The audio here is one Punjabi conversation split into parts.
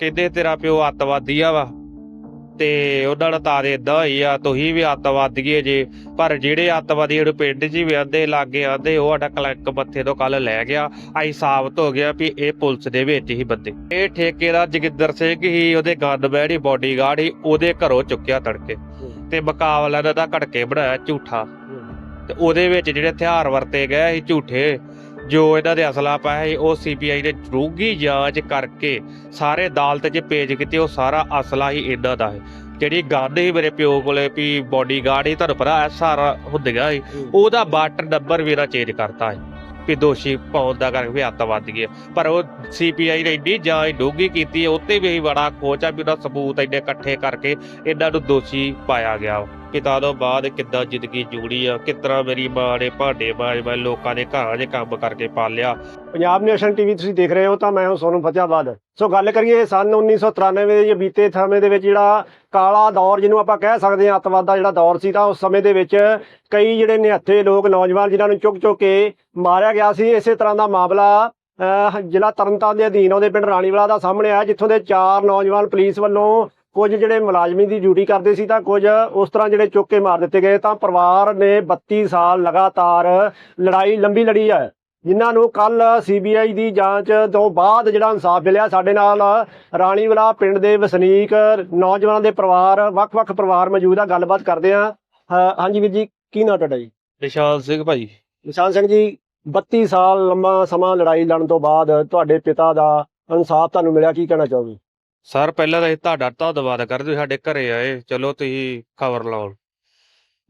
ਕਹਿੰਦੇ ਤੇਰਾ ਪਿਓ ਅੱਤਵਾਦੀ ਆ ਵਾ। ਤੇ ਉਹਨਾਂ ਦਾ ਤਾਰੇ ਇਦਾਂ ਹੋਈ ਆ ਤੁਸੀਂ ਵੀ ਅੱਤਵਾਦੀਏ ਜੇ। ਪਰ ਜਿਹੜੇ ਅੱਤਵਾਦੀ ਜਿਹੜੇ ਪਿੰਡ 'ਚ ਹੀ ਵਿਆਹਦੇ ਲਾਗੇ ਆਂਦੇ ਉਹ ਸਾਡਾ ਕਲੰਕ ਮੱਥੇ ਤੋਂ ਕੱਲ ਲੈ ਗਿਆ। ਆਈ ਸਾਬਤ ਹੋ ਗਿਆ ਵੀ ਇਹ ਪੁਲਿਸ ਦੇ ਵਿੱਚ ਹੀ ਬੰਦੇ। ਇਹ ਠੇਕੇਦਾਰ ਜਗਿੰਦਰ ਸਿੰਘ ਹੀ ਉਹਦੇ ਗਨਮੈਨ ਹੀ ਬਾਡੀਗਾਰਡ ਹੀ ਉਹਦੇ ਘਰੋਂ ਚੁੱਕਿਆ ਤੜਕੇ। ਤੇ ਮੁਕਾਬਲਾ ਦਾ ਘੜਕੇ ਬਣਾਇਆ ਝੂਠਾ। ਤੇ ਉਹਦੇ ਵਿੱਚ ਜਿਹੜੇ ਹਥਿਆਰ ਵਰਤੇ ਗਏ ਸੀ ਝੂਠੇ ਜੋ ਇਹਨਾਂ ਦੇ ਅਸਲਾ ਪਾਇਆ ਸੀ ਉਹ ਸੀਬੀਆਈ ਨੇ ਡੂੰਘੀ ਜਾਂਚ ਕਰਕੇ ਸਾਰੇ ਅਦਾਲਤ 'ਚ ਪੇਜ ਕੀਤੇ ਉਹ ਸਾਰਾ ਅਸਲਾ ਹੀ ਇਹਨਾਂ ਦਾ ਹੈ। ਜਿਹੜੀ ਗਨ ਸੀ ਮੇਰੇ ਪਿਓ ਕੋਲੇ ਵੀ ਬਾਡੀਗਾਰਡ ਹੀ ਤੁਹਾਨੂੰ ਪਤਾ ਸਾਰਾ ਹੁੰਦਿਆ ਸੀ। ਉਹਦਾ ਬਾਟਰ ਨੰਬਰ ਵੀ ਨਾ ਚੇਂਜ ਕਰਤਾ ਹੈ ਵੀ ਦੋਸ਼ੀ ਪਾਉਣ ਦਾ ਕਰਕੇ ਵੀ ਅੱਤਵਾਦੀ ਗਿਆ ਪਰ ਉਹ ਸੀਪੀਆਈ ਨੇ ਇੰਨੀ ਜਾਂਚ ਡੂੰਘੀ ਕੀਤੀ ਉੱਤੇ ਵੀ ਬੜਾ ਖੋਜ ਆ ਵੀ ਉਹਦਾ ਸਬੂਤ ਇੰਨੇ ਇਕੱਠੇ ਕਰਕੇ ਇਹਨਾਂ ਨੂੰ ਦੋਸ਼ੀ ਪਾਇਆ ਗਿਆ ਪਿਤਾ ਤੋਂ ਬਾਅਦ ਕਿੱਦਾਂ ਜ਼ਿੰਦਗੀ ਜੂੜੀ ਆ ਕਿਤਰਾ ਮੇਰੀ ਮਾਂ ਨੇ ਭਾਂਡੇ ਮਾਜ ਮਾਜ ਲੋਕਾਂ ਦੇ ਘਰਾਂ 'ਚ ਕੰਮ ਕਰਕੇ ਪਾਲਿਆ ਪੰਜਾਬ ਨੈਸ਼ਨਲ ਟੀਵੀ ਤੁਸੀਂ ਦੇਖ ਰਹੇ ਹੋ ਤਾਂ ਮੈਂ ਹਾਂ ਸੋਨੂੰ ਫਤਿਆਬਾਦ। ਸੋ ਗੱਲ ਕਰੀਏ ਸਨ 1993 ਦੇ ਜਾਂ ਬੀਤੇ ਸਮੇਂ ਦੇ ਵਿੱਚ ਜਿਹੜਾ ਕਾਲਾ ਦੌਰ ਜਿਹਨੂੰ ਆਪਾਂ ਕਹਿ ਸਕਦੇ ਹਾਂ ਅੱਤਵਾਦ ਦਾ ਜਿਹੜਾ ਦੌਰ ਸੀ ਤਾਂ ਉਸ ਸਮੇਂ ਦੇ ਵਿੱਚ ਕਈ ਜਿਹੜੇ ਨਿਹੱਥੇ ਲੋਕ ਨੌਜਵਾਨ ਜਿਨ੍ਹਾਂ ਨੂੰ ਚੁੱਕ ਚੁੱਕ ਕੇ ਮਾਰਿਆ ਗਿਆ ਸੀ। ਇਸੇ ਤਰ੍ਹਾਂ ਦਾ ਮਾਮਲਾ ਅਹ, ਜ਼ਿਲ੍ਹਾ ਤਰਨਤਾਰਨ ਦੇ ਅਧੀਨ ਉਹਦੇ ਪਿੰਡ ਰਾਣੀਵਾਲਾ ਦਾ ਸਾਹਮਣੇ ਆਇਆ ਜਿੱਥੋਂ ਦੇ ਚਾਰ ਨੌਜਵਾਨ ਪੁਲਿਸ ਵੱਲੋਂ ਕੁਝ ਜਿਹੜੇ ਮੁਲਾਜ਼ਮੀ ਦੀ ਡਿਊਟੀ ਕਰਦੇ ਸੀ ਤਾਂ ਕੁਝ ਉਸ ਤਰ੍ਹਾਂ ਜਿਹੜੇ ਚੁੱਕ ਕੇ ਮਾਰ ਦਿੱਤੇ ਗਏ ਤਾਂ ਪਰਿਵਾਰ ਨੇ 32 ਸਾਲ ਲਗਾਤਾਰ ਲੜਾਈ ਲੰਬੀ ਲੜੀ ਹੈ ਜਿਨ੍ਹਾਂ ਨੂੰ ਕੱਲ ਸੀਬੀਆਈ ਦੀ ਜਾਂਚ ਤੋਂ ਬਾਅਦ ਜਿਹੜਾ ਇਨਸਾਫ ਮਿਲਿਆ ਸਾਡੇ ਨਾਲ ਰਾਣੀਵਾਲਾ ਪਿੰਡ ਦੇ ਵਸਨੀਕ ਨੌਜਵਾਨਾਂ ਦੇ ਪਰਿਵਾਰ ਵੱਖ-ਵੱਖ ਪਰਿਵਾਰ ਮੌਜੂਦ ਆ ਗੱਲਬਾਤ ਕਰਦੇ ਆ। ਹਾਂਜੀ ਵੀਰ ਜੀ ਕੀ ਨਾਂ ਤੁਹਾਡਾ ਜੀ? ਨਿਸ਼ਾਨ ਸਿੰਘ ਭਾਈ। ਨਿਸ਼ਾਨ ਸਿੰਘ ਜੀ 32 ਸਾਲ ਲੰਮਾ ਸਮਾਂ ਲੜਾਈ ਲੜਨ ਤੋਂ ਬਾਅਦ ਤੁਹਾਡੇ ਪਿਤਾ ਦਾ ਇਨਸਾਫ ਤੁਹਾਨੂੰ ਮਿਲਿਆ ਕੀ ਕਹਿਣਾ ਚਾਹੋਗੇ? ਸਰ, ਪਹਿਲਾਂ ਤਾਂ ਅਸੀਂ ਤੁਹਾਡਾ ਧੰਨਵਾਦ ਕਰਦੇ ਸਾਡੇ ਘਰੇ ਆਏ। ਚਲੋ, ਤੁਸੀਂ ਖਬਰ ਲਾਓ।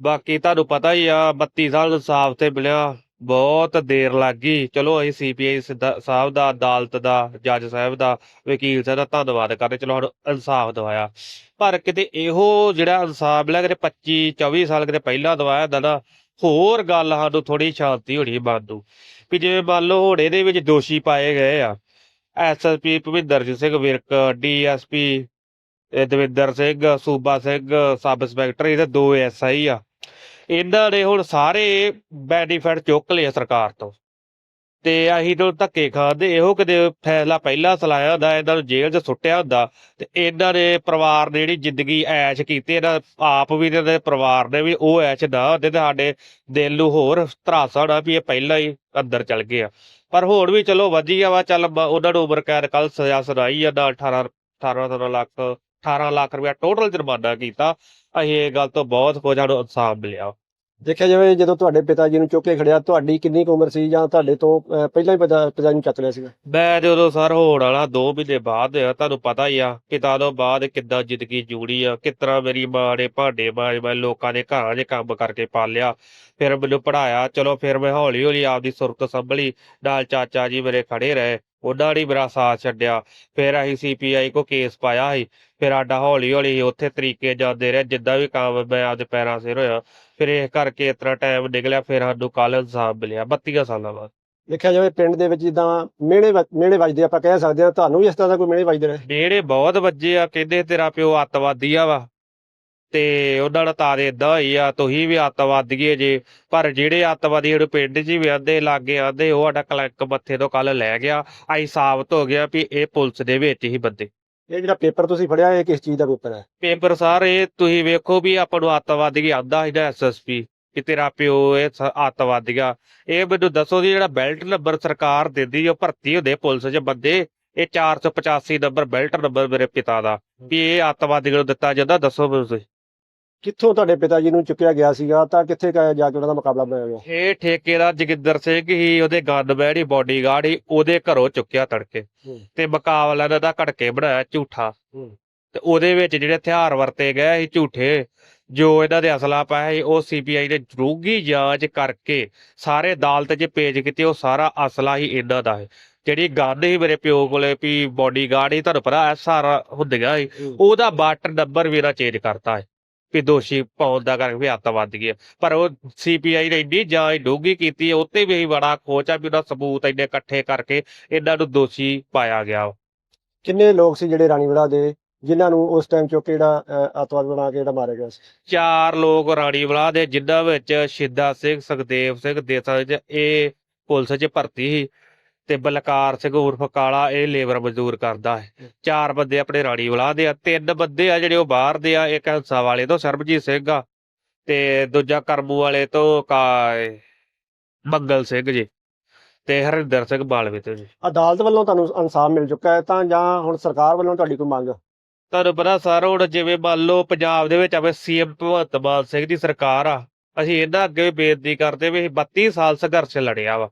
ਬਾਕੀ ਤੁਹਾਨੂੰ ਪਤਾ ਹੀ ਆ 32 ਸਾਲ ਇਨਸਾਫ ਤੇ ਮਿਲਿਆ, ਬਹੁਤ ਦੇਰ ਲੱਗ ਗਈ। ਚਲੋ, ਅਸੀਂ ਸੀਪੀਆਈ ਸਾਹਿਬ ਦਾ, ਅਦਾਲਤ ਦਾ, ਜੱਜ ਸਾਹਿਬ ਦਾ, ਵਕੀਲ ਸਾਹਿਬ ਦਾ ਧੰਨਵਾਦ ਕਰਦੇ ਚਲੋ, ਸਾਨੂੰ ਇਨਸਾਫ ਦਵਾਇਆ। ਪਰ ਕਿਤੇ ਇਹੋ ਜਿਹੜਾ ਇਨਸਾਫ ਮਿਲਿਆ ਕਿਤੇ 25 24 ਸਾਲ ਕਿਤੇ ਪਹਿਲਾਂ ਦਵਾਇਆ ਹੁੰਦਾ ਨਾ, ਹੋਰ ਗੱਲ ਸਾਨੂੰ ਥੋੜੀ ਸ਼ਾਂਤੀ ਹੋਣੀ ਮਨ ਨੂੰ ਵੀ ਜਿਵੇਂ ਮੰਨ ਲਓ, ਹੁਣ ਇਹਦੇ ਵਿੱਚ ਦੋਸ਼ੀ ਪਾਏ ਗਏ ਆ। SSP Bhavinder Singh Virk DSP Davinder Singh, Suba Singh, sub inspector ਇਹਦੇ ਦੋ ਐਸਆਈ ਆ। ਇਹਨਾਂ ਨੇ ਹੁਣ ਸਾਰੇ ਬੈਨੀਫਿਟ ਚੁੱਕ ਲਏ ਸਰਕਾਰ ਤੋਂ। ਤੇ ਅਸੀਂ ਤੋਂ ਧੱਕੇ ਖਾਦੇ, ਇਹੋ ਕਿਤੇ ਫੈਸਲਾ ਪਹਿਲਾਂ ਸਲਾਇਆ ਹੁੰਦਾ, ਇਹਨਾਂ ਨੂੰ ਜੇਲ੍ਹ 'ਚ ਸੁੱਟਿਆ ਹੁੰਦਾ। ਤੇ ਇਹਨਾਂ ਨੇ ਪਰਿਵਾਰ ਨੇ ਜਿਹੜੀ ਜ਼ਿੰਦਗੀ ਐਸ਼ ਕੀਤੀ, ਇਹਨਾਂ ਆਪ ਵੀ ਇਹਨਾਂ ਦੇ ਪਰਿਵਾਰ ਨੇ ਵੀ ਉਹ ਐਸ਼ ਨਾ ਹੁੰਦੇ, ਤੇ ਸਾਡੇ ਦਿਲ ਨੂੰ ਹੋਰ ਧਰਾਸਾ ਹੋਣਾ ਵੀ ਇਹ ਪਹਿਲਾਂ ਹੀ ਅੰਦਰ ਚਲ ਗਏ ਆ। ਪਰ ਹੋਰ ਵੀ ਚਲੋ ਵਧੀਆ ਵਾ, ਚੱਲ ਉਹਨਾਂ ਨੂੰ ਉਮਰ ਕੈਦ ਕੱਲ ਸਜ਼ਾ ਸੁਣਾਈ ਆ ਨਾ 18 18 18 ਲੱਖ 18 ਲੱਖ ਰੁਪਇਆ ਟੋਟਲ ਜੁਰਮਾਨਾ ਕੀਤਾ। ਅਸੀਂ ਇਹ ਗੱਲ ਤੋਂ ਬਹੁਤ ਕੁਝ ਸਾਨੂੰ ਇਨਸਾਫ ਮਿਲਿਆ। ਦੇਖਿਆ ਜਾਵੇ ਜਦੋਂ ਤੁਹਾਡੇ ਪਿਤਾ ਜੀ ਨੂੰ ਚੁੱਕ ਕੇ ਖੜਿਆ ਤੁਹਾਡੀ ਕਿੰਨੀ ਕੁ ਉਮਰ ਸੀ ਜਾਂ ਤੁਹਾਡੇ ਤੋਂ ਅਹ, ਪਹਿਲਾਂ ਹੀ ਪਿਤਾ ਪਿਤਾ ਜੀ ਨੂੰ ਚੱਕ ਲਿਆ ਸੀਗਾ? ਮੈਂ ਤੇ ਉਦੋਂ ਸਰ ਹੋਣ ਵਾਲਾ 2 ਮਹੀਨੇ ਬਾਅਦ ਆ ਤੁਹਾਨੂੰ ਪਤਾ ਹੀ ਆ ਪਿਤਾ ਤੋਂ ਬਾਅਦ ਕਿੱਦਾਂ ਜ਼ਿੰਦਗੀ ਜੂੜੀ ਆ ਕਿਤਰਾ ਮੇਰੀ ਮਾਂ ਨੇ ਭਾਂਡੇ ਮਾਜ ਮੈਂ ਲੋਕਾਂ ਦੇ ਘਰਾਂ 'ਚ ਕੰਮ ਕਰਕੇ ਪਾਲਿਆ ਫਿਰ ਮੈਨੂੰ ਪੜਾਇਆ ਚਲੋ ਫਿਰ ਮੈਂ ਹੌਲੀ ਹੌਲੀ ਆਪਦੀ ਸੁਰਤ ਸੰਭਲੀ ਨਾਲ ਚਾਚਾ ਜੀ ਮੇਰੇ ਖੜੇ ਰਹੇ ਉਹਨਾਂ ਨੇ ਮੇਰਾ ਸਾਥ ਛੱਡਿਆ। ਫਿਰ ਅਸੀਂ ਸੀਪੀਆਈ ਕੋ ਕੇਸ ਪਾਇਆ ਸੀ। ਫਿਰ ਆਡਾ ਹੌਲੀ ਹੌਲੀ ਉੱਥੇ ਤਰੀਕੇ ਜਾਂਦੇ ਰਹੇ। ਜਿੱਦਾਂ ਵੀ ਕੰਮ ਮੈਂ ਆਪਦੇ ਪੈਰਾਂ ਸਿਰ ਹੋਇਆ ਫਿਰ ਇਹ ਕਰਕੇ ਇਤਨਾ ਟਾਈਮ ਨਿਕਲਿਆ। ਫਿਰ ਸਾਨੂੰ ਕੱਲ ਇਨਸਾਫ ਮਿਲਿਆ 32 ਸਾਲਾਂ ਬਾਅਦ। ਦੇਖਿਆ ਜਾਵੇ ਪਿੰਡ ਦੇ ਵਿੱਚ ਜਿੱਦਾਂ ਮਿਹਣੇ ਮਿਹਣੇ ਵੱਜਦੇ ਆਪਾਂ ਕਹਿ ਸਕਦੇ ਹਾਂ। ਤੁਹਾਨੂੰ ਵੀ ਇਸ ਤਰ੍ਹਾਂ ਦਾ ਕੋਈ ਮਿਹਣੇ ਵੱਜਦੇ ਰਹੇ? ਮੇਰੇ ਬਹੁਤ ਵੱਜੇ ਆ। ਕਹਿੰਦੇ ਤੇਰਾ ਪਿਓ ਅੱਤਵਾਦੀ ਆ ਵਾ। ਤੇ ਉਹਨਾਂ ਦਾ ਤਾਰੇ ਇਦਾਂ ਹੋਈ ਆ ਤੁਸੀਂ ਵੀ ਅੱਤਵਾਦੀਏ ਜੇ। ਪਰ ਜਿਹੜੇ ਅੱਤਵਾਦੀ ਜਿਹੜੇ ਪਿੰਡ 'ਚ ਵਿਆਹਦੇ ਲਾਗੇ ਆਂਦੇ ਉਹ ਸਾਡਾ ਕਲੰਕ ਮੱਥੇ ਤੋਂ ਕੱਲ ਲੈ ਗਿਆ। ਆਈ ਸਾਬਤ ਹੋ ਗਿਆ ਵੀ ਇਹ ਪੁਲਿਸ ਦੇ ਵਿੱਚ ਹੀ ਬੰਦੇ। ਇਹ ਜਿਹੜਾ ਪੇਪਰ ਤੁਸੀਂ ਫੜਿਆ ਇਹ ਕਿਸ ਚੀਜ਼ ਦਾ ਪੇਪਰ ਹੈ? ਪੇਪਰ ਸਾਰੇ ਤੁਸੀਂ ਵੇਖੋ ਵੀ ਆਪਾਂ ਨੂੰ ਅੱਤਵਾਦੀ ਆਂਦਾ ਨਾ ਐਸਐਸਪੀ ਕਿ ਤੇਰਾ ਪਿਓ ਇਹ ਅੱਤਵਾਦੀਆ ਇਹ ਮੈਨੂੰ ਦੱਸੋ ਜੀ ਜਿਹੜਾ ਬੈਲਟ ਨੰਬਰ ਸਰਕਾਰ ਦਿੰਦੀ ਉਹ ਭਰਤੀ ਹੁੰਦੇ ਪੁਲਿਸ 'ਚ ਬੰਦੇ? ਇਹ 485 ਨੰਬਰ ਬੈਲਟ ਨੰਬਰ ਮੇਰੇ ਪਿਤਾ ਦਾ ਵੀ ਇਹ ਅੱਤਵਾਦੀ ਨੂੰ ਦਿੱਤਾ ਜਾਂਦਾ ਦੱਸੋ ਮੈਨੂੰ ਤੁਸੀਂ। ਕਿੱਥੋਂ ਤੁਹਾਡੇ ਪਿਤਾ ਜੀ ਨੂੰ ਚੁੱਕਿਆ ਗਿਆ ਸੀਗਾ? ਤਾਂ ਕਿੱਥੇ ਕ- ਜਾ ਕੇ ਉਹਨਾਂ ਦਾ ਮੁਕਾਬਲਾ ਬਣਾਇਆ ਗਿਆ ਇਹ ਠੇਕੇਦਾਰ ਜਗਿੰਦਰ ਸਿੰਘ ਹੀ ਉਹਦੇ ਗਨਮੈਨ ਹੀ ਬਾਡੀਗਾਰਡ ਹੀ ਉਹਦੇ ਘਰੋਂ ਚੁੱਕਿਆ ਤੜਕੇ। ਹੂੰ। ਤੇ ਮੁਕਾਬਲਾ ਦਾ ਘੜਕੇ ਬਣਾਇਆ ਝੂਠਾ। ਹੂੰ। ਤੇ ਉਹਦੇ ਵਿੱਚ ਜਿਹੜੇ ਹਥਿਆਰ ਵਰਤੇ ਗਏ ਸੀ ਝੂਠੇ ਜੋ ਇਹਨਾਂ ਦੇ ਅਸਲਾ ਪਾਇਆ ਸੀ ਉਹ ਸੀਬੀਆਈ ਨੇ ਡੂੰਘੀ ਜਾਂਚ ਕਰਕੇ ਸਾਰੇ ਅਦਾਲਤ 'ਚ ਪੇਜ ਕੀਤੇ ਉਹ ਸਾਰਾ ਅਸਲਾ ਹੀ ਇਹਨਾਂ ਦਾ ਹੈ ਜਿਹੜੀ ਗਨ ਸੀ ਮੇਰੇ ਪਿਓ ਕੋਲੇ ਵੀ ਬਾਡੀਗਾਰਡ ਹੀ ਤੁਹਾਨੂੰ ਪਤਾ ਐ ਸਾਰਾ ਹੁੰਦਿਆ ਸੀ। ਉਹਦਾ ਬਾਟਰ ਨੰਬਰ ਵੀ ਨਾ ਚੇਂਜ ਕਰਤਾ ਹੈ ਵੀ ਦੋਸ਼ੀ ਪਾਉਣ ਦਾ ਕਰਕੇ ਵੀ ਅੱਤਵਾਦੀ ਗਿਆ ਪਰ ਉਹ ਸੀਪੀਆਈ ਨੇ ਇੰਨੀ ਜਾਂਚ ਡੂੰਘੀ ਕੀਤੀ ਉੱਤੇ ਵੀ ਬੜਾ ਖੋਜ ਆ ਵੀ ਉਹਦਾ ਸਬੂਤ ਇੰਨੇ ਇਕੱਠੇ ਕਰਕੇ ਇਹਨਾਂ ਨੂੰ ਦੋਸ਼ੀ ਪਾਇਆ ਗਿਆ ਕਿੰਨੇ ਲੋਕ ਸੀ ਜਿਹੜੇ ਰਾਣੀਵਾਲਾ ਦੇ ਜਿਨ੍ਹਾਂ ਨੂੰ ਉਸ ਟਾਈਮ ਚੁੱਕ ਕੇ ਜਿਹੜਾ ਅੱਤਵਾਦ ਬਣਾ ਕੇ ਜਿਹੜਾ ਮਾਰਿਆ ਗਿਆ ਸੀ? ਚਾਰ ਲੋਕ ਰਾਣੀ ਬਲਾ ਦੇ ਜਿਨ੍ਹਾਂ ਵਿੱਚ ਸ਼ਿੱਦਾ ਸਿੰਘ ਸੁਖਦੇਵ ਸਿੰਘ ਦੇਸਾ ਇਹ ਪੁਲਿਸ 'ਚ ਭਰਤੀ ਸੀ। ਤੇ ਬਲਕਾਰ ਸਿੰਘ ਉਰਫ ਕਾਲਾ ਇਹ ਲੇਬਰ ਮਜ਼ਦੂਰ ਕਰਦਾ ਹੈ। ਚਾਰ ਬੰਦੇ ਆਪਣੇ ਰਾਣੀ ਵਾਲਾ ਦੇ ਆ। ਤਿੰਨ ਬੰਦੇ ਆ ਜਿਹੜੇ ਉਹ ਬਾਹਰ ਦੇ ਆ। ਇੱਕ ਹੰਸਾ ਵਾਲੇ ਤੋਂ ਸਰਬਜੀਤ ਸਿੰਘ ਆ ਤੇ ਦੂਜਾ ਕਰਮੂ ਵਾਲੇ ਤੋਂ ਕਾ ਮੰਗਲ ਸਿੰਘ ਜੀ ਤੇ ਹਰਿੰਦਰ ਸਿੰਘ ਬਾਲਵੇ ਤੋਂ ਜੀ। ਅਦਾਲਤ ਵੱਲੋਂ ਤੁਹਾਨੂੰ ਇਨਸਾਫ ਮਿਲ ਚੁੱਕਾ ਹੈ ਤਾਂ ਜਾਂ ਹੁਣ ਸਰਕਾਰ ਵੱਲੋਂ ਤੁਹਾਡੀ ਕੋਈ ਮੰਗ? ਤੁਹਾਨੂੰ ਪਤਾ ਸਰ ਹੁਣ ਜਿਵੇਂ ਮੰਨ ਲਓ ਪੰਜਾਬ ਦੇ ਵਿੱਚ ਆਵੇ ਸੀਐਮ ਭਗਵੰਤ ਮਾਨ ਸਿੰਘ ਦੀ ਸਰਕਾਰ ਆ ਅਸੀਂ ਇਹਨਾਂ ਅੱਗੇ ਵੀ ਬੇਨਤੀ ਕਰਦੇ ਵੀ ਅਸੀਂ 32 ਸਾਲ ਸੰਘਰਸ਼ ਲੜਿਆ ਵਾ।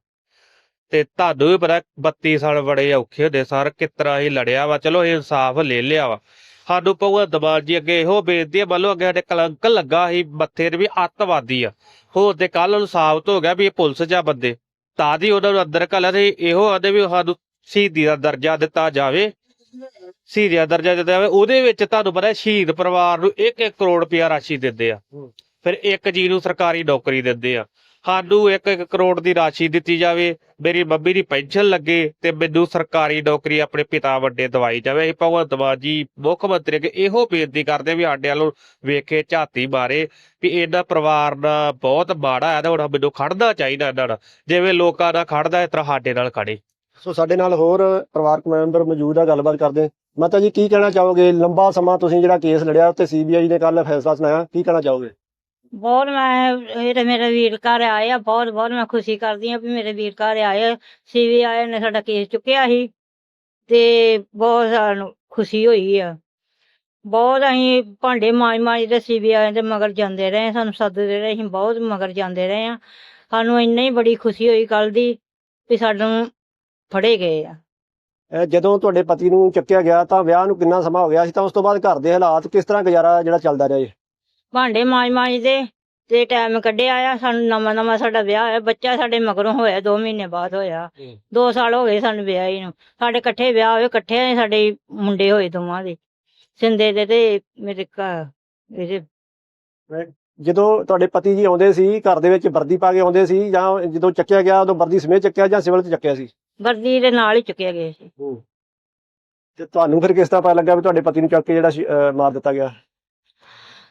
ਤੇ ਤੁਹਾਨੂੰ ਵੀ ਪਤਾ 32 ਸਾਲ ਬੜੇ ਔਖੇ ਹੁੰਦੇ ਸਰ, ਕਿਸ ਤਰ੍ਹਾਂ ਲੜਿਆ ਵਾ, ਚਲੋ ਇਹ ਇਨਸਾਫ ਲੈ ਲਿਆ ਵਾ। ਸਾਨੂੰ ਭਗਵੰਤ ਮਾਨ ਜੀ ਅੱਗੇ ਇਹੋ ਬੇਨਤੀ ਹੈ ਮੰਨ ਅੱਗੇ ਸਾਡੇ ਕਲੰਕ ਲੱਗਾ ਸੀ, ਮੱਥੇ ਤੇ ਵੀ ਅੱਤਵਾਦੀ ਆ। ਹੋਰ ਤੇ ਕੱਲ ਨੂੰ ਸਾਬਤ ਹੋ ਗਿਆ ਵੀ ਇਹ ਪੁਲਿਸ ਜਾਂ ਬੰਦੇ। ਤਾਂ ਦੀ ਉਹਨਾਂ ਨੂੰ ਅੰਦਰ ਘੱਲਿਆ ਤੇ ਇਹੋ ਆਦੇ ਵੀ ਸਾਨੂੰ ਸ਼ਹੀਦੀ ਦਾ ਦਰਜਾ ਦਿੱਤਾ ਜਾਵੇ। ਸ਼ਹੀਦੀ ਦਾ ਦਰਜਾ ਦਿੱਤਾ ਜਾਵੇ, ਉਹਦੇ ਵਿੱਚ ਤੁਹਾਨੂੰ ਪਤਾ ਸ਼ਹੀਦ ਪਰਿਵਾਰ ਨੂੰ 1-1 ਕਰੋੜ ਰੁਪਇਆ ਰਾਸ਼ੀ ਦਿੰਦੇ ਆ। ਫਿਰ ਇੱਕ ਜੀ ਨੂੰ ਸਰਕਾਰੀ ਨੌਕਰੀ ਦਿੰਦੇ ਆ। ਸਾਨੂੰ 1-1 ਕਰੋੜ ਦੀ ਰਾਸ਼ੀ ਦਿੱਤੀ ਜਾਵੇ, ਮੇਰੀ ਮੰਮੀ ਦੀ ਪੈਨਸ਼ਨ ਲੱਗੇ ਤੇ ਮੈਨੂੰ ਸਰਕਾਰੀ ਨੌਕਰੀ ਆਪਣੇ ਪਿਤਾ ਵੱਡੇ ਦਵਾਈ ਜਾਵੇ। ਅਸੀਂ ਭਗਵੰਤ ਮਾਨ ਜੀ, ਮੁੱਖ ਮੰਤਰੀ ਅੱਗੇ ਇਹੋ ਬੇਨਤੀ ਕਰਦੇ ਵੀ ਸਾਡੇ ਵੱਲੋਂ ਵੇਖੇ ਝਾਤੀ ਮਾਰੇ ਵੀ ਇਹਨਾਂ ਪਰਿਵਾਰ ਦਾ ਬਹੁਤ ਮਾੜਾ ਹੈ ਤੇ ਹੁਣ ਮੈਨੂੰ ਖੜਨਾ ਚਾਹੀਦਾ ਇਹਨਾਂ ਨਾਲ। ਜਿਵੇਂ ਲੋਕਾਂ ਦਾ ਖੜਦਾ ਇਸ ਤਰ੍ਹਾਂ ਸਾਡੇ ਨਾਲ ਖੜੇ ਸੋ ਸਾਡੇ ਨਾਲ ਹੋਰ ਪਰਿਵਾਰਕ ਮੈਂਬਰ ਮੌਜੂਦ ਆ, ਗੱਲਬਾਤ ਕਰਦੇ ਹਾਂ। ਮਾਤਾ ਜੀ, ਕੀ ਕਹਿਣਾ ਚਾਹੋਗੇ? ਲੰਬਾ ਸਮਾਂ ਤੁਸੀਂ ਜਿਹੜਾ ਕੇਸ ਲੜਿਆ ਉੱਤੇ ਸੀਬੀਆਈ ਨੇ ਕੱਲ ਫੈਸਲਾ ਸੁਣਾਇਆ, ਕੀ ਕਹਿਣਾ ਚਾਹੋਗੇ? ਬਹੁਤ ਮੈਂ ਇਹ ਤੇ ਮੇਰੇ ਵੀਰ ਘਰ ਆਏ ਆ, ਬਹੁਤ ਬਹੁਤ ਮੈਂ ਖੁਸ਼ੀ ਕਰਦੀ ਆ ਵੀ ਮੇਰੇ ਵੀਰ ਘਰ ਆਏ ਸੀਵੀ ਨੇ, ਸਾਡਾ ਕੇਸ ਚੁੱਕਿਆ ਸੀ ਤੇ ਬਹੁਤ ਸਾਨੂੰ ਖੁਸ਼ੀ ਹੋਈ ਆ। ਬਹੁਤ ਅਸੀਂ ਭਾਂਡੇ ਮਾਂਜ ਮਾਂਜ ਦੇ ਸੀਵੀ ਦੇ ਮਗਰ ਜਾਂਦੇ ਰਹੇ, ਸਾਨੂੰ ਸੱਦਦੇ ਰਹੇ, ਅਸੀਂ ਬਹੁਤ ਮਗਰ ਜਾਂਦੇ ਰਹੇ ਆ ਸਾਨੂੰ ਇੰਨੀ ਹੀ ਬੜੀ ਖੁਸ਼ੀ ਹੋਈ ਕੱਲ ਦੀ ਵੀ ਸਾਨੂੰ ਫੜੇ ਗਏ ਆ। ਇਹ ਜਦੋਂ ਤੁਹਾਡੇ ਪਤੀ ਨੂੰ ਚੱਕਿਆ ਗਿਆ ਤਾਂ ਵਿਆਹ ਨੂੰ ਕਿੰਨਾ ਸਮਾਂ ਹੋ ਗਿਆ ਸੀ, ਤਾਂ ਉਸ ਤੋਂ ਬਾਅਦ ਘਰ ਦੇ ਹਾਲਾਤ ਕਿਸ ਤਰ੍ਹਾਂ ਗੁਜ਼ਾਰਾ ਜਿਹੜਾ ਚੱਲਦਾ ਰਿਹਾ ਜੀ? ਭਾਂਡੇ ਮਾਂਜ ਮਾਂਜ ਦੇ ਤੇ ਟਾਈਮ ਕੱਢਿਆ ਆ ਸਾਨੂੰ ਨਵਾਂ ਨਵਾਂ ਸਾਡਾ ਵਿਆਹ ਹੋਇਆ ਬੱਚਾ ਸਾਡੇ ਮਗਰੋਂ ਹੋਇਆ 2 ਮਹੀਨੇ ਬਾਅਦ ਹੋਇਆ। ਹੂੰ। 2 ਸਾਲ ਹੋ ਗਏ ਸਾਨੂੰ ਵਿਆਹ ਹੀ ਨੂੰ। ਸਾਡੇ ਇਕੱਠੇ ਵਿਆਹ ਹੋਏ ਇਕੱਠੇ ਸਾਡੇ ਮੁੰਡੇ ਹੋਏ ਦੋਵਾਂ ਦੇ। ਸਿੰਦੇ ਦੇ ਤੇ ਮੇਰੇ ਘਰ ਇਹਦੇ ਜਦੋਂ ਤੁਹਾਡੇ ਪਤੀ ਜੀ ਆਉਂਦੇ ਸੀ ਘਰ ਦੇ ਵਿੱਚ ਵਰਦੀ ਪਾ ਕੇ ਆਉਂਦੇ ਸੀ ਜਾਂ ਜਦੋਂ ਚੱਕਿਆ ਗਿਆ ਉਦੋਂ ਵਰਦੀ ਸਮੇਤ ਚੱਕਿਆ ਜਾਂ ਸਿਵਲ 'ਚ ਚੱਕਿਆ ਸੀ? ਵਰਦੀ ਦੇ ਨਾਲ ਹੀ ਚੁੱਕਿਆ ਗਿਆ ਸੀ। ਤੇ ਤੁਹਾਨੂੰ ਫਿਰ ਕਿਸ ਤਰ੍ਹਾਂ ਪਤਾ ਲੱਗਾ ਵੀ ਤੁਹਾਡੇ ਪਤੀ ਨੂੰ ਚੱਕ ਕੇ ਜਿਹੜਾ ਮਾਰ ਦਿੱਤਾ ਗਿਆ?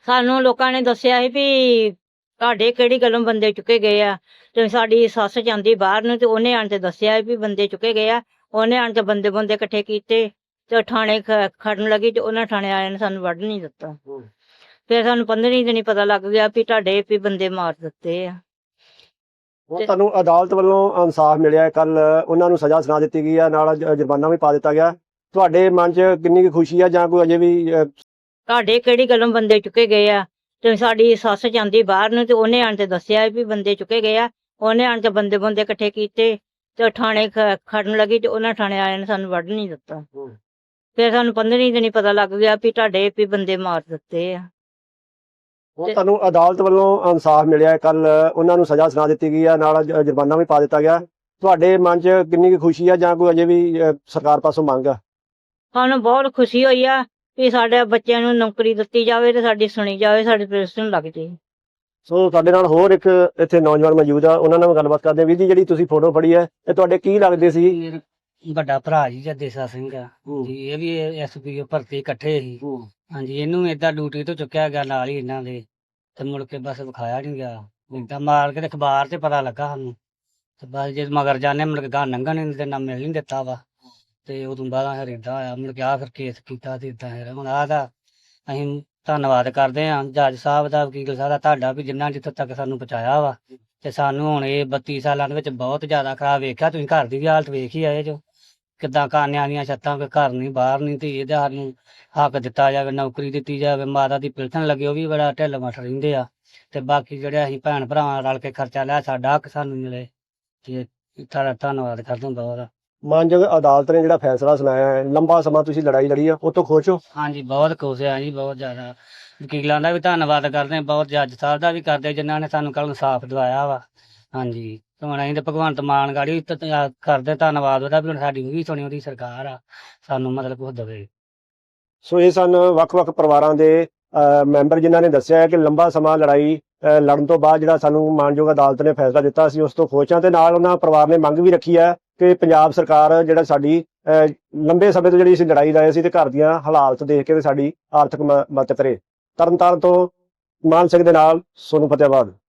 ਸਾਨੂੰ ਲੋਕਾਂ ਨੇ ਦੱਸਿਆ ਸੀ ਵੀ ਤੁਹਾਡੇ ਕਿਹੜੀ ਗੱਲੋਂ ਬੰਦੇ ਚੁੱਕੇ ਗਏ ਆ। ਤੇ ਸਾਡੀ ਸੱਸ ਜਾਂਦੀ ਬਾਹਰ ਨੂੰ ਤੇ ਉਹਨੇ ਆਣ ਤੇ ਦੱਸਿਆ ਵੀ ਬੰਦੇ ਚੁੱਕੇ ਗਏ ਆ। ਉਹਨੇ ਆਣ ਤੇ ਬੰਦੇ ਬੰਦੇ ਇਕੱਠੇ ਕੀਤੇ ਤੇ ਥਾਣੇ ਖੜਨ ਲੱਗੀ ਤੇ ਉਹਨਾਂ ਥਾਣੇ ਵਾਲਿਆਂ ਨੇ ਸਾਨੂੰ ਵੱਢ ਨਹੀਂ ਦਿੱਤਾ। ਫਿਰ ਸਾਨੂੰ 15 ਦਿਨ ਹੀ ਪਤਾ ਲੱਗ ਗਿਆ ਵੀ ਤੁਹਾਡੇ ਵੀ ਬੰਦੇ ਮਾਰ ਦਿੱਤੇ ਆ। ਹੁਣ ਤੁਹਾਨੂੰ ਅਦਾਲਤ ਵੱਲੋਂ ਇਨਸਾਫ ਮਿਲਿਆ ਕੱਲ ਉਹਨਾਂ ਨੂੰ ਸਜ਼ਾ ਸੁਣਾ ਦਿੱਤੀ ਗਈ ਹੈ ਨਾਲ ਜੁਰਮਾਨਾ ਵੀ ਪਾ ਦਿੱਤਾ ਗਿਆ। ਤੁਹਾਡੇ ਮਨ 'ਚ ਕਿੰਨੀ ਕੁ ਖੁਸ਼ੀ ਆ ਜਾਂ ਕੋਈ ਅਜੇ ਵੀ ਤੁਹਾਡੇ ਕਿਹੜੀ ਗੱਲੋਂ ਬੰਦੇ ਚੁੱਕੇ ਗਏ ਆ? ਤੇ ਸਾਡੀ ਸੱਸ ਜਾਂਦੀ ਬਾਹਰ ਨੂੰ ਤੇ ਉਹਨੇ ਆਣ ਤੇ ਦੱਸਿਆ ਵੀ ਬੰਦੇ ਚੁੱਕੇ ਗਏ ਆ। ਉਹਨੇ ਆਣ ਤੇ ਬੰਦੇ ਬੰਦੇ ਇਕੱਠੇ ਕੀਤੇ ਤੇ ਥਾਣੇ ਖੜਨ ਲੱਗੀ ਤੇ ਉਹਨਾਂ ਥਾਣੇ ਵਾਲਿਆਂ ਨੇ ਸਾਨੂੰ ਵੱਢ ਨਹੀਂ ਦਿੱਤਾ। ਫਿਰ ਸਾਨੂੰ 15 ਦਿਨ ਹੀ ਪਤਾ ਲੱਗ ਗਿਆ ਵੀ ਤੁਹਾਡੇ ਵੀ ਬੰਦੇ ਮਾਰ ਦਿੱਤੇ ਆ। ਤੇ- ਤੁਹਾਨੂੰ ਅਦਾਲਤ ਵੱਲੋਂ ਇਨਸਾਫ ਮਿਲਿਆ ਕੱਲ ਉਹਨਾਂ ਨੂੰ ਸਜ਼ਾ ਸੁਣਾ ਦਿੱਤੀ ਗਈ ਹੈ ਨਾਲ ਜੁਰਮਾਨਾ ਵੀ ਪਾ ਦਿੱਤਾ ਗਿਆ। ਤੁਹਾਡੇ ਮਨ 'ਚ ਕਿੰਨੀ ਕੁ ਖੁਸ਼ੀ ਆ ਜਾਂ ਕੋਈ ਅਜੇ ਵੀ ਸਰਕਾਰ ਪਾਸੋਂ ਮੰਗ ਆ? ਸਾਨੂੰ ਬਹੁਤ ਖੁਸ਼ੀ ਹੋਈ ਆ ਵੀ ਸਾਡੇ ਬੱਚਿਆਂ ਨੂੰ ਨੌਕਰੀ ਦਿੱਤੀ ਜਾਵੇ ਤੇ ਸਾਡੀ ਸੁਣੀ ਜਾਵੇ ਸਾਡੇ ਪੈਨਸ਼ਨ ਲੱਗ ਜੇ ਸੋ ਸਾਡੇ ਨਾਲ ਹੋਰ ਇੱਕ ਇੱਥੇ ਨੌਜਵਾਨ ਮੌਜੂਦ ਆ ਉਹਨਾਂ ਨਾਲ ਵੀ ਗੱਲਬਾਤ ਕਰਦੇ ਜੀ ਜਿਹੜੀ ਤੁਸੀਂ ਫੋਟੋ ਫੜੀ ਹੈ ਇਹ ਤੁਹਾਡੇ ਕੀ ਲੱਗਦੇ ਸੀ? ਵੱਡਾ ਭਰਾ ਜੀ ਜੱਦੇਸਾ ਸਿੰਘ ਆ। ਜੀ ਇਹ ਵੀ ਐਸਪੀ ਭਰਤੀ ਇਕੱਠੇ ਸੀ। ਹਾਂਜੀ ਇਹਨੂੰ ਏਦਾਂ ਡਿਊਟੀ ਤੋਂ ਚੁੱਕਿਆ ਗਿਆ ਨਾਲ ਹੀ ਇਹਨਾਂ ਦੇ। ਤੇ ਮੁੜ ਕੇ ਬਸ ਵਿਖਾਇਆ ਨਹੀਂ ਗਿਆ। ਏਦਾਂ ਮਾਰ ਕੇ ਤੇ ਅਖਬਾਰ ਤੇ ਪਤਾ ਲੱਗਾ ਸਾਨੂੰ। ਤੇ ਬਸ ਜੇ ਮਗਰ ਜਾਣੇ ਮੁੜ ਕੇ ਗਾਂ ਨੰਗਣ ਤੇ ਨਾ ਮਿਲ ਨਹੀਂ ਦਿੱਤਾ ਵਾ। ਤੇ ਉਦੋਂ ਬਾਅਦ ਫਿਰ ਏਦਾਂ ਹੋਇਆ ਮੁੜ ਕੇ ਆ ਫਿਰ ਕੇਸ ਕੀਤਾ ਤੇ ਏਦਾਂ ਹੈ ਹੁਣ ਆਹ ਦਾ ਅਸੀਂ ਧੰਨਵਾਦ ਕਰਦੇ ਹਾਂ, ਜੱਜ ਸਾਹਿਬ ਦਾ, ਵਕੀਲ ਸਾਹਿਬ ਦਾ, ਤੁਹਾਡਾ ਵੀ ਜਿੰਨਾ ਜਿੱਥੇ ਤੱਕ ਸਾਨੂੰ ਪਹੁੰਚਾਇਆ ਵਾ। ਤੇ ਸਾਨੂੰ ਹੁਣ ਇਹ 32 ਸਾਲਾਂ ਦੇ ਵਿੱਚ ਬਹੁਤ ਜ਼ਿਆਦਾ ਖਰਾਬ ਵੇਖਿਆ। ਤੁਸੀਂ ਘਰ ਦੀ ਵੀ ਹਾਲਤ ਵੇਖ ਹੀ ਆਏ ਜੋ। ਕਿੱਦਾਂ ਕਾਨਿਆਂ ਦੀਆਂ ਛੱਤਾਂ, ਕੋਈ ਘਰ ਨਹੀਂ, ਬਾਹਰ ਨਹੀਂ ਤੇ ਇਹਦਾ ਸਾਨੂੰ ਹੱਕ ਦਿੱਤਾ ਜਾਵੇ, ਨੌਕਰੀ ਦਿੱਤੀ ਜਾਵੇ, ਮਾਤਾ ਦੀ ਪਿਲਸਣ ਲੱਗੇ, ਉਹ ਵੀ ਬੜਾ ਢਿੱਲ ਮੱਠ ਰਹਿੰਦੇ ਆ। ਤੇ ਬਾਕੀ ਜਿਹੜੇ ਅਸੀਂ ਭੈਣ ਭਰਾਵਾਂ ਰਲ ਕੇ ਖਰਚਾ ਲਿਆ, ਸਾਡਾ ਹੱਕ ਸਾਨੂੰ ਮਿਲੇ। ਤੇ ਤੁਹਾਡਾ ਧੰਨਵਾਦ ਕਰਦੇ ਹਾਂ ਬਹੁਤ। ਮਾਨਯੋਗ ਅਦਾਲਤ ਨੇ ਜਿਹੜਾ ਫੈਸਲਾ ਸੁਣਾਇਆ ਹੈ ਲੰਬਾ ਸਮਾਂ ਤੁਸੀਂ ਲੜਾਈ ਲੜੀ ਆ ਉਹ ਤੋਂ ਖੁਸ਼ ਹੋ? ਹਾਂਜੀ ਬਹੁਤ ਖੁਸ਼ ਆ ਜੀ ਬਹੁਤ ਜ਼ਿਆਦਾ। ਵਕੀਲਾਂ ਦਾ ਵੀ ਧੰਨਵਾਦ ਕਰਦੇ ਹਾਂ ਬਹੁਤ ਜੱਜ ਸਾਹਿਬ ਦਾ ਵੀ ਕਰਦੇ ਜਿਨ੍ਹਾਂ ਨੇ ਸਾਨੂੰ ਕੱਲ ਇਨਸਾਫ ਦਿਵਾਇਆ ਵਾ। ਹਾਂਜੀ ਤੇ ਹੁਣ ਅਸੀਂ ਤੇ ਭਗਵੰਤ ਮਾਨ ਗਾੜੀ ਤ- ਤ- ਕਰਦੇ ਧੰਨਵਾਦ ਉਹਦਾ ਵੀ ਹੁਣ ਸਾਡੀ ਵੀ ਸੁਣੀ ਉਹਦੀ ਸਰਕਾਰ ਆ ਸਾਨੂੰ ਮਤਲਬ ਕੁਝ ਦੇਵੇ। ਸੋ ਇਹ ਸਨ ਵੱਖ-ਵੱਖ ਪਰਿਵਾਰਾਂ ਦੇ ਅਹ, ਮੈਂਬਰ ਜਿਨ੍ਹਾਂ ਨੇ ਦੱਸਿਆ ਹੈ ਕਿ ਲੰਬਾ ਸਮਾਂ ਲੜਾਈ ਅਹ, ਲੜਨ ਤੋਂ ਬਾਅਦ ਜਿਹੜਾ ਸਾਨੂੰ ਮਾਨਯੋਗ ਅਦਾਲਤ ਨੇ ਫੈਸਲਾ ਦਿੱਤਾ ਸੀ ਉਸ ਤੋਂ ਖੁਸ਼ ਹਾਂ ਤੇ ਨਾਲ ਉਹਨਾਂ ਪਰਿਵਾਰ ਨੇ ਮੰਗ ਵੀ ਰੱਖੀ ਹੈ ਕਿ ਪੰਜਾਬ ਸਰਕਾਰ ਜਿਹੜਾ ਸਾਡੀ ਅਹ, ਲੰਬੇ ਸਮੇਂ ਤੋਂ ਜਿਹੜੀ ਅਸੀਂ ਲੜਾਈ ਲੜਾਈ ਸੀ ਤੇ ਘਰ ਦੀਆਂ ਹਾਲਾਤ ਦੇਖ ਕੇ ਤੇ ਸਾਡੀ ਆਰਥਿਕ ਮਦਦ ਕਰੇ। ਤਰਨਤਾਰਨ ਤੋਂ ਮਾਨ ਸਿੰਘ ਦੇ ਨਾਲ ਸੋਨੂੰ ਫਤਿਆਬਾਦ।